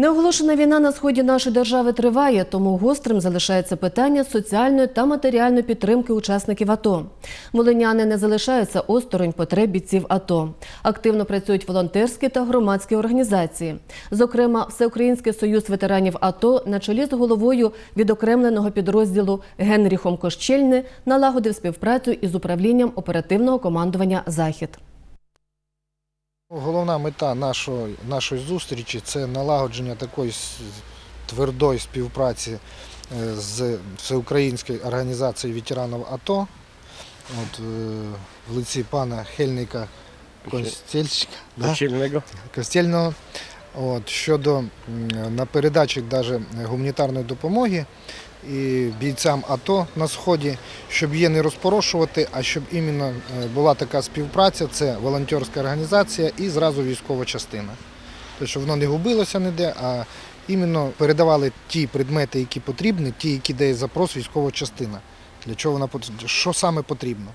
Неоголошена війна на сході нашої держави триває, тому гострим залишається питання соціальної та матеріальної підтримки учасників АТО. Волиняни не залишаються осторонь потреб бійців АТО. Активно працюють волонтерські та громадські організації. Зокрема, Всеукраїнський союз ветеранів АТО на чолі з головою відокремленого підрозділу Генріхом Кощельни налагодив співпрацю із управлінням оперативного командування Захід. Головна мета нашої, нашої зустрічі це налагодження такої твердої співпраці е, з Всеукраїнською організацією ветеранів АТО. От, е, в лиці пана Хельника Костельчика, да? Костельного. От, щодо на передачі даже гуманітарної допомоги і бійцям АТО на сході, щоб її не розпорошувати, а щоб іменно е, була така співпраця, це волонтерська організація і зразу військова частина. Тобто, щоб воно не губилося ніде, а іменно передавали ті предмети, які потрібні, ті, які дає запрос військова частина. Для чого вона що саме потрібно.